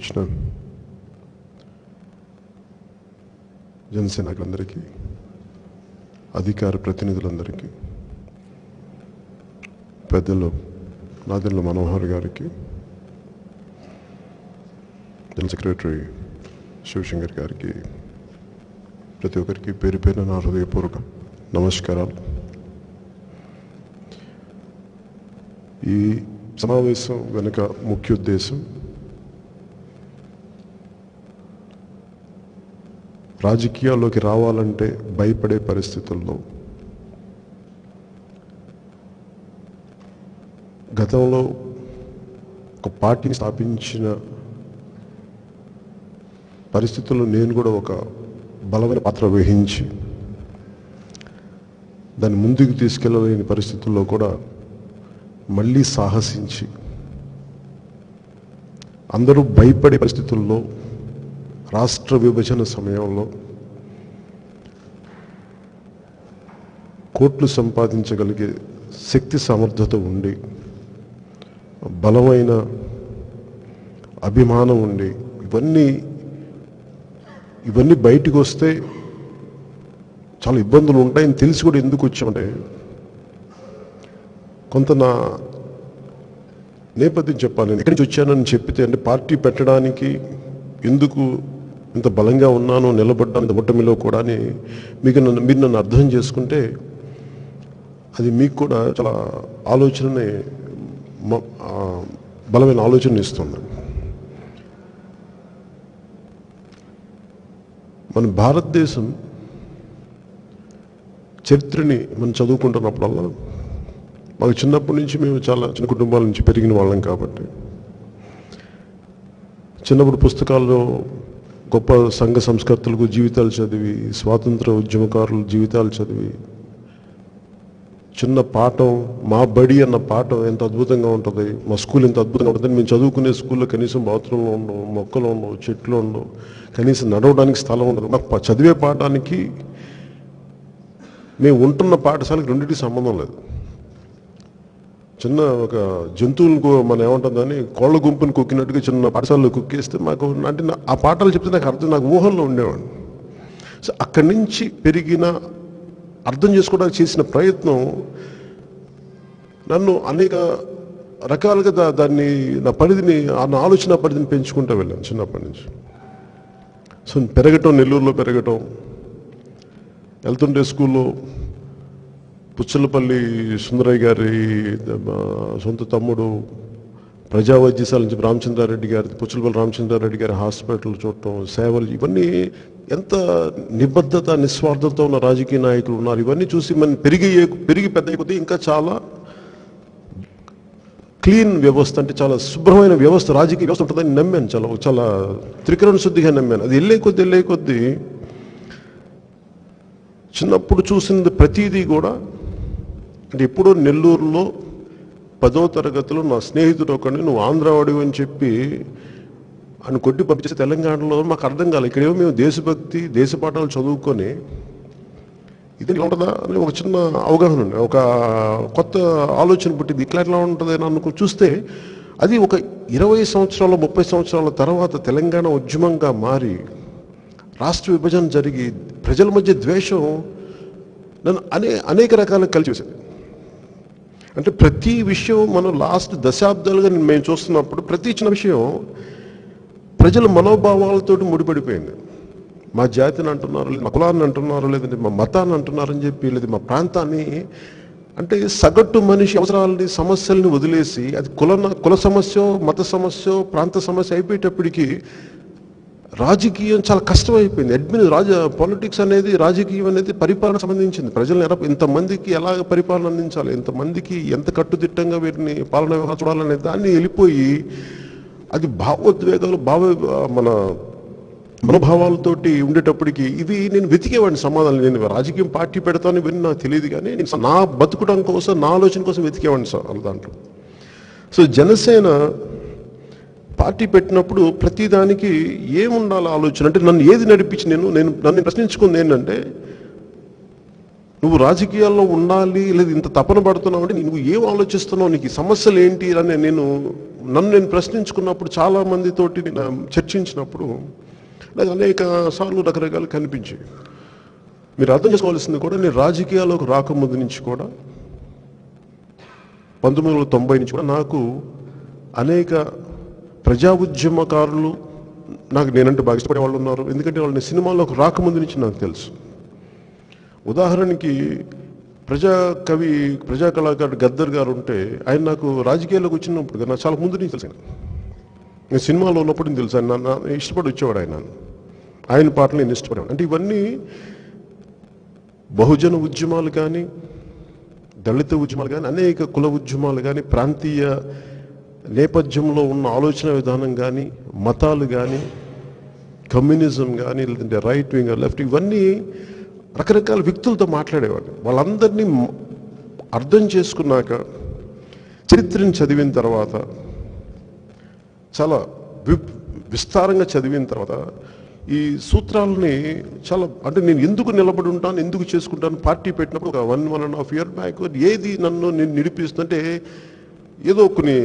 వచ్చిన జనసేనకులందరికీ అధికార ప్రతినిధులందరికీ పెద్దలు నాదెండ్ల మనోహర్ గారికి జనరల్ సెక్రటరీ శివశంకర్ గారికి ప్రతి ఒక్కరికి పేరు పేరున నా హృదయపూర్వక నమస్కారాలు. ఈ సమావేశం వెనుక ముఖ్య ఉద్దేశం రాజకీయాల్లోకి రావాలంటే భయపడే పరిస్థితుల్లో గతంలో ఒక పార్టీ స్థాపించిన పరిస్థితుల్లో నేను కూడా ఒక బలమైన పాత్ర వహించి దాన్ని ముందుకు తీసుకెళ్ళలేని పరిస్థితుల్లో కూడా మళ్ళీ సాహసించి అందరూ భయపడే పరిస్థితుల్లో రాష్ట్ర విభజన సమయంలో కోట్లు సంపాదించగలిగే శక్తి సమర్థత ఉండి బలమైన అభిమానం ఉండి ఇవన్నీ ఇవన్నీ బయటకు వస్తే చాలా ఇబ్బందులు ఉంటాయని తెలిసి కూడా ఎందుకు వచ్చామంటే కొంత నా నేపథ్యం చెప్పాలి. నేను ఎక్కడి నుంచి వచ్చానని చెప్పితే అంటే పార్టీ పెట్టడానికి ఎందుకు ఇంత బలంగా ఉన్నానో నిలబడ్డాను ఇంత కూడా అని మీకు నన్ను మీరు నన్ను అర్థం చేసుకుంటే అది మీకు కూడా చాలా ఆలోచనని బలమైన ఆలోచన ఇస్తుంది. మన భారతదేశం చరిత్రని మనం చదువుకుంటున్నప్పుడల్లా మాకు చిన్నప్పటి నుంచి మేము చాలా చిన్న కుటుంబాల నుంచి పెరిగిన వాళ్ళం కాబట్టి చిన్నప్పుడు పుస్తకాల్లో గొప్ప సంఘ సంస్కర్తలకు జీవితాలు చదివి స్వాతంత్ర ఉద్యమకారుల జీవితాలు చదివి చిన్న పాఠం మా బడి అన్న పాఠం ఎంత అద్భుతంగా ఉంటుంది మా స్కూల్ ఎంత అద్భుతంగా ఉంటుంది మేము చదువుకునే స్కూల్లో కనీసం బాత్రూంలో ఉండవు మొక్కలు ఉండవు చెట్లు ఉండవు కనీసం నడవడానికి స్థలం ఉండదు. మాకు చదివే పాఠానికి మేము ఉంటున్న పాఠశాలకు రెండింటికి సంబంధం లేదు. చిన్న ఒక జంతువులు మనం ఏమంటుందని కోళ్ళ గుంపుని కుక్కినట్టుగా చిన్న పాఠశాలలో కుక్కేస్తే మాకు అంటే ఆ పాఠాలు చెప్తే నాకు అర్థం నాకు ఊహల్లో ఉండేవాడిని. సో అక్కడి నుంచి పెరిగిన అర్థం చేసుకోవడానికి చేసిన ప్రయత్నం నన్ను అనేక రకాలుగా దా- దాన్ని నా పరిధిని ఆ నా ఆలోచన పరిధిని పెంచుకుంటూ వెళ్ళాను చిన్నప్పటి నుంచి. సో పెరగటం నెల్లూరులో పెరగటం వెళ్తుంటే స్కూల్లో పుచ్చలపల్లి సుందరయ్య గారి సొంత తమ్ముడు ప్రజా వైద్యశాల నుంచి రామచంద్రారెడ్డి గారి పుచ్చలపల్లి రామచంద్రారెడ్డి గారి హాస్పిటల్ చూడటం సేవలు ఇవన్నీ ఎంత నిబద్ధత నిస్వార్థత ఉన్న రాజకీయ నాయకులు ఉన్నారు. ఇవన్నీ చూసి మనం పెరిగి పెరిగి పెద్ద కొద్దీ ఇంకా చాలా క్లీన్ వ్యవస్థ అంటే చాలా శుభ్రమైన వ్యవస్థ రాజకీయ వ్యవస్థ ఉంటుందని నమ్మాను చాలా చాలా త్రికరణ శుద్ధిగా నమ్మాను. అది వెళ్ళే కొద్దీ వెళ్ళే కొద్దీ చిన్నప్పుడు చూసింది ప్రతిదీ కూడా అంటే ఎప్పుడో నెల్లూరులో పదో తరగతిలో నా స్నేహితుడు ఒకడిని నువ్వు ఆంధ్రవాడివి అని చెప్పి అని కొట్టి పంపించేసి తెలంగాణలో మాకు అర్థం కాలేదు ఇక్కడేమో మేము దేశభక్తి దేశ పాఠాలు చదువుకొని ఇది ఇలా ఉంటుందా అని ఒక చిన్న అవగాహన ఉంది. ఒక కొత్త ఆలోచన పుట్టింది. ఇట్లా ఎట్లా ఉంటుంది అని అనుకుని చూస్తే అది ఒక ఇరవై సంవత్సరాల ముప్పై సంవత్సరాల తర్వాత తెలంగాణ ఉద్యమంగా మారి రాష్ట్ర విభజన జరిగి ప్రజల మధ్య ద్వేషం నన్ను అనే అనేక రకాల కలిసి అంటే ప్రతి విషయం మనం లాస్ట్ దశాబ్దాలుగా మేము చూస్తున్నప్పుడు ప్రతి చిన్న విషయం ప్రజల మనోభావాలతో ముడిపడిపోయింది. మా జాతిని అంటున్నారు మా కులాన్ని అంటున్నారు లేదంటే మా మతాన్ని అంటున్నారని చెప్పి లేదు మా ప్రాంతాన్ని అంటే సగటు మనిషి అవసరాలని సమస్యల్ని వదిలేసి అది కుల కుల సమస్య మత సమస్య ప్రాంత సమస్య అయిపోయేటప్పటికీ రాజకీయం చాలా కష్టమైపోయింది. అడ్మిన్ రాజ పాలిటిక్స్ అనేది రాజకీయం అనేది పరిపాలన సంబంధించింది. ప్రజలను ఎలా ఇంతమందికి ఎలా పరిపాలన అందించాలి? ఇంతమందికి ఎంత కట్టుదిట్టంగా వీరిని పాలన వ్యవహారం చూడాలనే దాన్ని వెళ్ళిపోయి అది భావోద్వేగాలు భావ మన మనోభావాలతోటి ఉండేటప్పటికి ఇవి నేను వెతికేవాడిని సమాధానం నేను రాజకీయం పార్టీ పెడతాను ఇవన్నీ నాకు తెలియదు కానీ నేను నా బతుకడం కోసం నా ఆలోచన కోసం వెతికేవాడిని సార్ దాంట్లో. సో జనసేన పార్టీ పెట్టినప్పుడు ప్రతిదానికి ఏముండాలి ఆలోచన? అంటే నన్ను ఏది నడిపించి నేను నేను నన్ను ప్రశ్నించుకుంది ఏంటంటే నువ్వు రాజకీయాల్లో ఉండాలి లేదా ఇంత తపన పడుతున్నావు అంటే నువ్వు ఏం ఆలోచిస్తున్నావు? నీకు సమస్యలు ఏంటి? అని నేను నన్ను నేను ప్రశ్నించుకున్నప్పుడు చాలా మందితోటి చర్చించినప్పుడు నాకు అనేక సార్లు రకరకాలు కనిపించాయి. మీరు అర్థం చేసుకోవాల్సింది కూడా నేను రాజకీయాల్లోకి రాకముందు నుంచి కూడా పంతొమ్మిది వందల తొంభై నుంచి కూడా నాకు అనేక ప్రజా ఉద్యమకారులు నాకు నేనంటే బాగా ఇష్టపడే వాళ్ళు ఉన్నారు. ఎందుకంటే వాళ్ళని సినిమాల్లోకి రాకముందు నుంచి నాకు తెలుసు. ఉదాహరణకి ప్రజా కవి ప్రజా కళాకారుడు గద్దర్ గారు ఉంటే ఆయన నాకు రాజకీయాల్లోకి వచ్చినప్పుడు నాకు చాలా ముందు నుంచి తెలుసు నేను సినిమాలో ఉన్నప్పుడు తెలుసు ఆయన. నా- ఇష్టపడి వచ్చేవాడు ఆయన. ఆయన పాటలు నేను ఇష్టపడేవాడు అంటే ఇవన్నీ బహుజన ఉద్యమాలు కానీ దళిత ఉద్యమాలు కానీ అనేక కుల ఉద్యమాలు కానీ ప్రాంతీయ నేపథ్యంలో ఉన్న ఆలోచన విధానం కానీ మతాలు కానీ కమ్యూనిజం కానీ లేదంటే రైట్ వింగ్ లెఫ్ట్ ఇవన్నీ రకరకాల వ్యక్తులతో మాట్లాడేవాడు వాళ్ళందరినీ అర్థం చేసుకున్నాక చరిత్రని చదివిన తర్వాత చాలా వి- విస్తారంగా చదివిన తర్వాత ఈ సూత్రాలని చాలా అంటే నేను ఎందుకు నిలబడి ఉంటాను ఎందుకు చేసుకుంటాను పార్టీ పెట్టినప్పుడు ఒక one one and half year back ఏది నన్ను నేను నిడిపిస్తుంటే ఏదో కొన్ని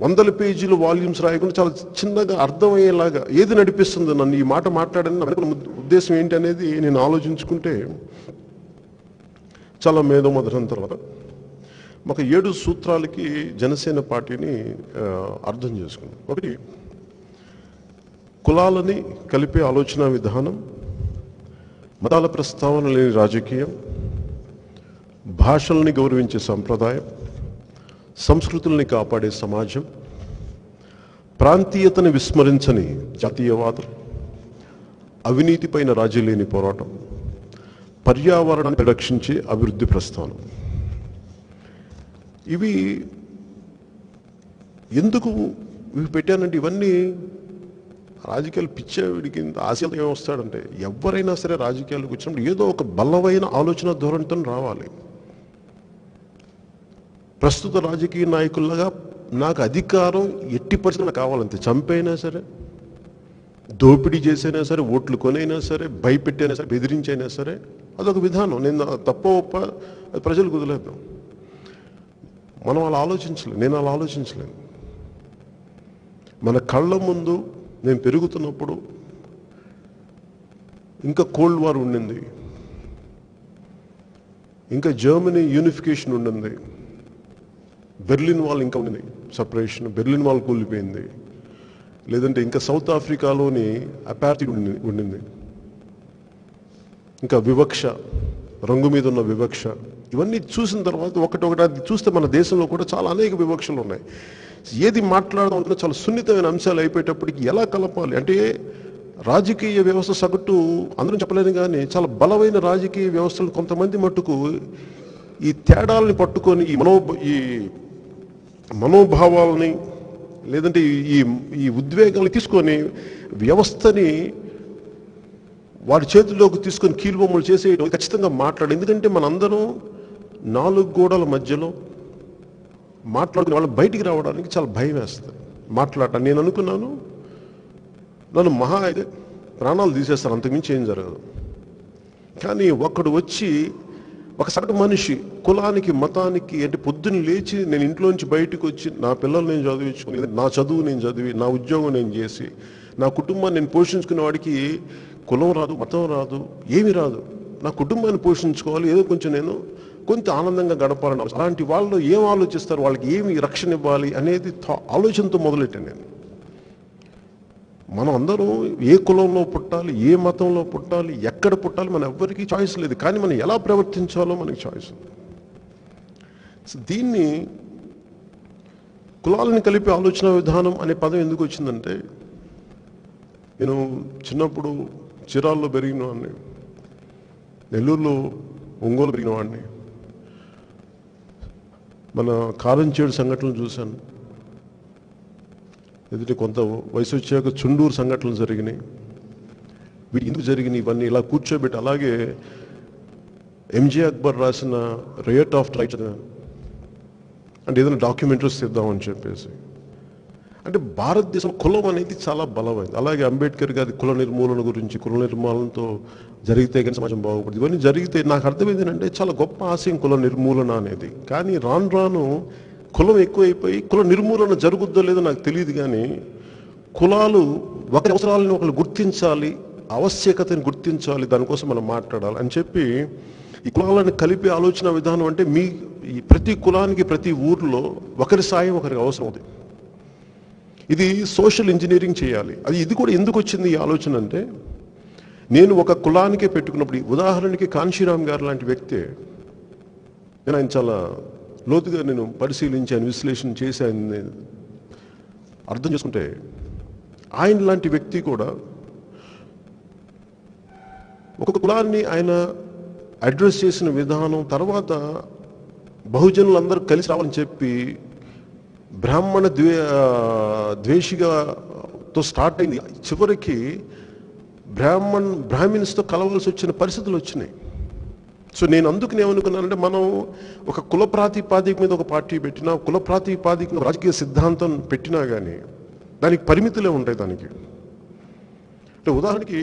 వందల పేజీలు వాల్యూమ్స్ రాయకుండా చాలా చిన్నగా అర్థమయ్యేలాగా ఏది నడిపిస్తుంది నన్ను ఈ మాట మాట్లాడని అనుకున్న ఉద్దేశం ఏంటి అనేది నేను ఆలోచించుకుంటే చాలా మేధోమధనం తర్వాత ఒక ఏడు సూత్రాలకి జనసేన పార్టీని అర్థం చేసుకున్నాం. ఒకటి కులాలని కలిపే ఆలోచన విధానం మతాల ప్రస్తావన లేని రాజకీయం భాషల్ని గౌరవించే సంప్రదాయం సంస్కృతుల్ని కాపాడే సమాజం ప్రాంతీయతను విస్మరించని జాతీయవాదం అవినీతిపైన రాజీ లేని పోరాటం పర్యావరణాన్ని రక్షించే అభివృద్ధి ప్రస్థానం. ఇవి ఎందుకు ఇవి పెట్టానంటే ఇవన్నీ రాజకీయాలు పిచ్చేవిడికి ఇంత ఆశలతో ఏమొస్తాడంటే ఎవరైనా సరే రాజకీయాలకు వచ్చినప్పుడు ఏదో ఒక బలమైన ఆలోచన ధోరణితో రావాలి. ప్రస్తుత రాజకీయ నాయకులుగా నాకు అధికారం ఎట్టి పరిస్థితుల్లో కావాలంతే. చంపైనా సరే దోపిడీ చేసైనా సరే ఓట్లు కొనైనా సరే భయపెట్టైనా సరే బెదిరించైనా సరే అదొక విధానం. నేను తప్ప ఒప్ప అది ప్రజలకు వదిలేద్దాం. మనం అలా ఆలోచించలేం. నేను అలా ఆలోచించలేను. మన కళ్ళ ముందు నేను పెరుగుతున్నప్పుడు ఇంకా కోల్డ్ వార్ ఉండింది. ఇంకా జర్మనీ యూనిఫికేషన్ ఉండింది. బెర్లిన్ వాల్ ఇంకా ఉంది సపరేషన్ బెర్లిన్ వాల్ కూలిపోయింది. లేదంటే ఇంకా సౌత్ ఆఫ్రికాలోని అపార్టీ ఉండి ఉండింది. ఇంకా వివక్ష రంగు మీద ఉన్న వివక్ష ఇవన్నీ చూసిన తర్వాత ఒకటొకటి అది చూస్తే మన దేశంలో కూడా చాలా అనేక వివక్షలు ఉన్నాయి. ఏది మాట్లాడడం చాలా సున్నితమైన అంశాలు అయిపోయేటప్పటికి ఎలా కలపాలి? అంటే రాజకీయ వ్యవస్థ సగటు అందరం చెప్పలేను కానీ చాలా బలమైన రాజకీయ వ్యవస్థలు కొంతమంది మట్టుకు ఈ తేడాలని పట్టుకొని ఈ మనో ఈ మనోభావాలని లేదంటే ఈ- ఈ ఈ ఉద్వేగాలు తీసుకొని వ్యవస్థని వారి చేతుల్లోకి తీసుకొని కీలుబొమ్మలు చేసేయడం ఖచ్చితంగా మాట్లాడు. ఎందుకంటే మనందరం నాలుగు గోడల మధ్యలో మాట్లాడుకునే వాళ్ళు బయటికి రావడానికి చాలా భయం వేస్తుంది. మాట్లాడటం నేను అనుకున్నాను. నన్ను మహా అయితే ప్రాణాలు తీసేస్తారు. అంతకుమించి ఏం జరగదు. కానీ ఒక్కడు వచ్చి ఒక సగటు మనిషి కులానికి మతానికి అంటే పొద్దున్న లేచి నేను ఇంట్లోంచి బయటకు వచ్చి నా పిల్లలు నేను చదివించుకుని నా చదువు నేను చదివి నా ఉద్యోగం నేను చేసి నా కుటుంబాన్ని నేను పోషించుకునే వాడికి కులం రాదు మతం రాదు ఏమి రాదు. నా కుటుంబాన్ని పోషించుకోవాలి ఏదో కొంచెం నేను కొంత ఆనందంగా గడపాలని. అలాంటి వాళ్ళు ఏం ఆలోచిస్తారు? వాళ్ళకి ఏమి రక్షణ ఇవ్వాలి అనేది ఆలోచనతో మొదలెట్టాను నేను. మనం అందరం ఏ కులంలో పుట్టాలి ఏ మతంలో పుట్టాలి ఎక్కడ పుట్టాలి మన ఎవ్వరికీ చాయిస్ లేదు. కానీ మనం ఎలా ప్రవర్తించాలో మనకి చాయిస్ ఉంది. సో దీన్ని కులాలను కలిపే ఆలోచన విధానం అనే పదం ఎందుకు వచ్చిందంటే నేను చిన్నప్పుడు చిరాల్లో పెరిగిన వాడిని నెల్లూరులో ఒంగోలు పెరిగిన వాడిని మన కారంచేడు సంఘటనలు చూశాను. ఎందుకంటే కొంత వయసు వచ్చాక చుండూరు సంఘటనలు జరిగినాయి. వీటి ఎందుకు జరిగినాయి? ఇవన్నీ ఇలా కూర్చోబెట్టి అలాగే ఎంజే అక్బర్ రాసిన రేట్ ఆఫ్ రైట్ అంటే ఏదైనా డాక్యుమెంటరీస్ ఇద్దామని చెప్పేసి. అంటే భారతదేశం కులం అనేది చాలా బలమైంది. అలాగే అంబేద్కర్ గారి కుల నిర్మూలన గురించి కుల నిర్మూలనతో జరిగితే కానీ సమాజం బాగుపడుతుంది. ఇవన్నీ జరిగితే నాకు అర్థమైంది ఏంటంటే చాలా గొప్ప ఆశయం కుల నిర్మూలన అనేది. కానీ రాను రాను కులం ఎక్కువైపోయి కుల నిర్మూలన జరుగుద్దో లేదో నాకు తెలియదు కానీ కులాలు ఒకరి అవసరాలను ఒకరు గుర్తించాలి ఆవశ్యకతని గుర్తించాలి దానికోసం మనం మాట్లాడాలి అని చెప్పి ఈ కులాలను కలిపే ఆలోచన విధానం అంటే మీ ఈ ప్రతి కులానికి ప్రతి ఊర్లో ఒకరి సాయం ఒకరికి అవసరం అవుతుంది ఇది సోషల్ ఇంజనీరింగ్ చేయాలి. అది ఇది కూడా ఎందుకు వచ్చింది ఈ ఆలోచన అంటే నేను ఒక కులానికే పెట్టుకున్నప్పుడు ఉదాహరణకి కాంశీరామ్ గారు లాంటి వ్యక్తే నేను ఆయన చాలా లోతుగా నేను పరిశీలించాను విశ్లేషణ చేశాను నేను అర్థం చేసుకుంటే ఆయన లాంటి వ్యక్తి కూడా ఒక్కొక్క కులాన్ని ఆయన అడ్రస్ చేసిన విధానం తర్వాత బహుజనులందరూ కలిసి రావాలని చెప్పి బ్రాహ్మణ ద్వే ద్వేషిగా తో స్టార్ట్ అయింది. చివరికి బ్రాహ్మణ్ బ్రాహ్మిన్స్తో కలవాల్సి వచ్చిన పరిస్థితులు వచ్చినాయి. సో నేను అందుకు ఏమనుకున్నానంటే మనం ఒక కుల ప్రాతిపాదిక మీద ఒక పార్టీ పెట్టినా కుల ప్రాతిపాదిక రాజకీయ సిద్ధాంతం పెట్టినా కానీ దానికి పరిమితులే ఉంటాయి దానికి. అంటే ఉదాహరణకి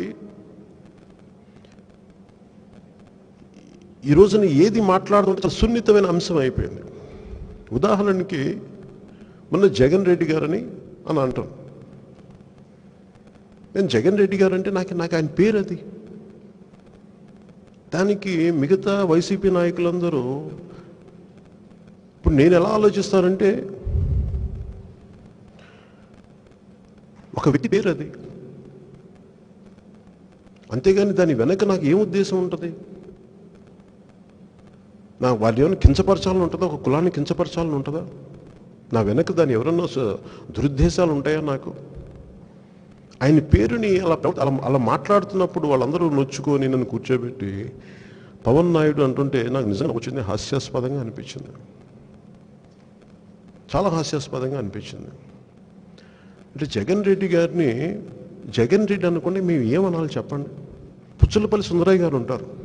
ఈ రోజున ఏది మాట్లాడుతుంటే సున్నితమైన అంశం అయిపోయింది. ఉదాహరణకి మొన్న జగన్ రెడ్డి గారని అని అంటాం. నేను జగన్ రెడ్డి గారు అంటే నాకు నాకు ఆయన పేరు అది దానికి మిగతా వైసీపీ నాయకులందరూ ఇప్పుడు నేను ఎలా ఆలోచిస్తానంటే ఒక వ్యక్తి పేరు అది. అంతేగాని దాని వెనక నాకు ఏం ఉద్దేశం ఉంటుంది? నా వాళ్ళు ఏమైనా కించపరచాలని ఉంటుందా? ఒక కులాన్ని కించపరచాలని ఉంటుందా? నా వెనక దాని ఎవరన్నా దురుద్దేశాలు ఉంటాయా నాకు? ఆయన పేరుని అలా అలా అలా మాట్లాడుతున్నప్పుడు వాళ్ళందరూ నొచ్చుకొని నన్ను కూర్చోబెట్టి పవన్ నాయుడు అంటుంటే నాకు నిజంగా వచ్చింది హాస్యాస్పదంగా అనిపించింది. చాలా హాస్యాస్పదంగా అనిపించింది. అంటే జగన్ రెడ్డి గారిని జగన్ రెడ్డి అనుకుంటే మేము ఏమనాలి చెప్పండి? పుచ్చలపల్లి సుందరయ్య గారు ఉంటారు.